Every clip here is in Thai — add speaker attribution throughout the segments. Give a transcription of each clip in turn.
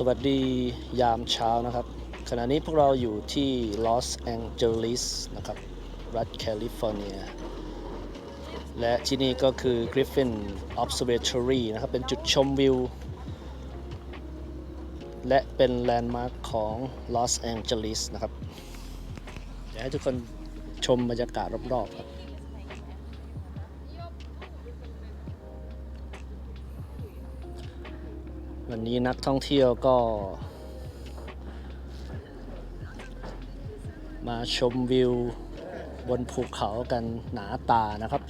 Speaker 1: สวัสดียามเช้านะครับ ขณะนี้พวกเราอยู่ที่ลอสแองเจลิสนะครับ รัฐแคลิฟอร์เนีย และที่นี่ก็คือ Griffin Observatory นะครับ เป็นจุดชมวิว และเป็นแลนด์มาร์คของลอสแองเจลิสนะครับอยากให้ทุกคนชมบรรยากาศรอบๆครับ วันนี้นักท่องเที่ยวก็ มาชมวิวบนภูเขากันหนาตานะครับ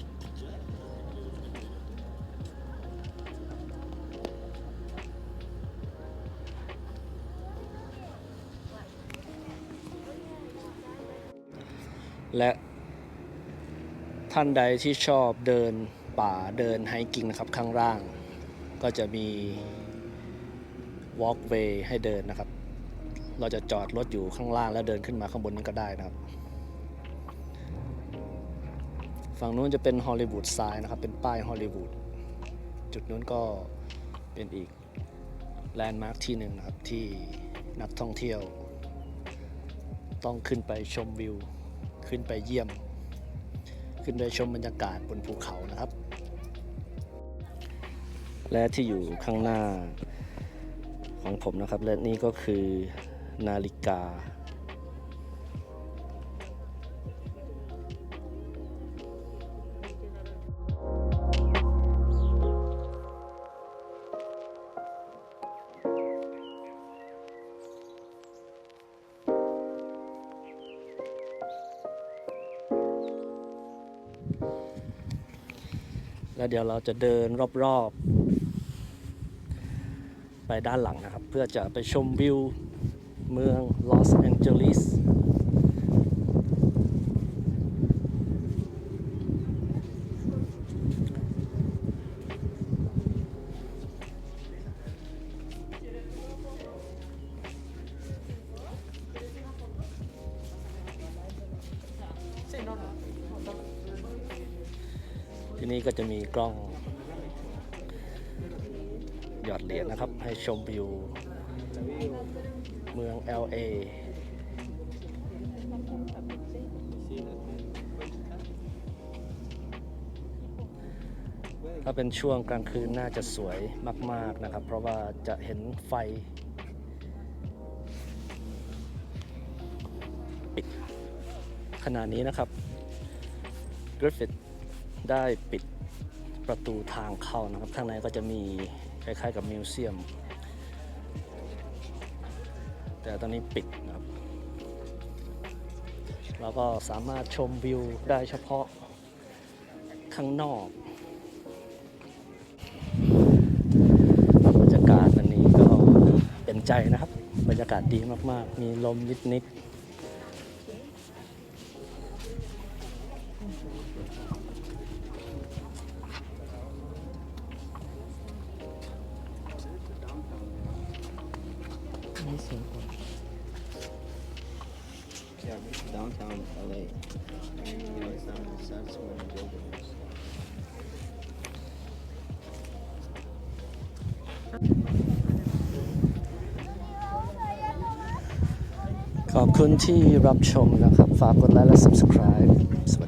Speaker 1: และท่านใดที่ชอบเดินป่าเดินไฮกิ้งนะครับข้างล่าง ก็จะมี walkway ให้เดินนะครับ เราจะจอดรถอยู่ข้างล่างแล้วเดินขึ้นมาข้างบนนี้ก็ได้นะครับ ฝั่งนู้นจะเป็นฮอลลีวูดไซน์นะครับ เป็นป้ายฮอลลีวูด จุดนู้นก็เป็นอีกแลนด์มาร์คที่หนึ่งนะครับ ที่นักท่องเที่ยว ต้องขึ้นไปชมวิว ขึ้นไปเยี่ยม ขึ้นไปชมบรรยากาศบนภูเขานะครับ และที่อยู่ข้างหน้า ของผมนะครับ และนี่ก็คือนาฬิกา แล้วเดี๋ยวเราจะเดินรอบๆ ไปด้านหลังนะครับ เพื่อจะไปชมวิวเมืองลอสแองเจลิสที่นี่ก็จะมีกล้อง หยอดเหรียญนะครับ ให้ชมวิวเมือง LA ถ้าเป็นช่วงกลางคืนน่าจะสวยมาก ๆนะครับ เพราะว่าจะเห็นไฟปิดขณะนี้นะครับกริฟฟิธได้ปิดประตูทางเข้านะครับ ข้างในก็จะมี คล้ายๆกับมิวเซียม แต่ตอนนี้ปิดนะครับ เราก็สามารถชมวิวได้เฉพาะข้างนอกบรรยากาศวันนี้ก็เป็นใจนะครับ บรรยากาศดีมากๆ มีลมนิดๆ
Speaker 2: Yeah, it's downtown LA. You know, it's not, it's not so many buildings.
Speaker 1: ขอบคุณที่รับชมนะครับ ฝากกดไลค์และ subscribe สวัสดี